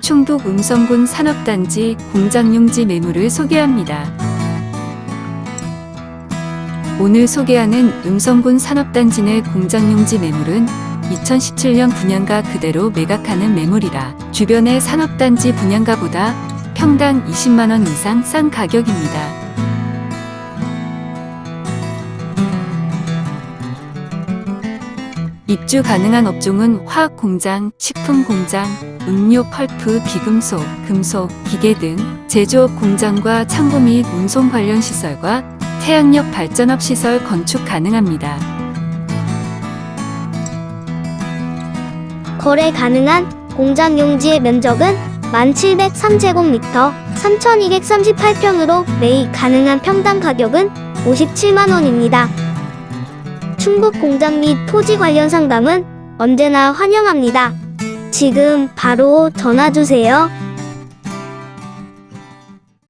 충북 음성군 산업단지 공장용지 매물을 소개합니다. 오늘 소개하는 음성군 산업단지 내 공장용지 매물은 2017년 분양가 그대로 매각하는 매물이라 주변의 산업단지 분양가보다 평당 20만원 이상 싼 가격입니다. 입주 가능한 업종은 화학 공장, 식품 공장, 음료 펄프, 비금속, 금속, 기계 등 제조업 공장과 창고 및 운송 관련 시설과 태양력 발전업 시설 건축 가능합니다. 거래 가능한 공장 용지의 면적은 1703제곱미터 3238평으로 매입 가능한 평당 가격은 57만원입니다. 충북 공장 및 토지 관련 상담은 언제나 환영합니다. 지금 바로 전화 주세요.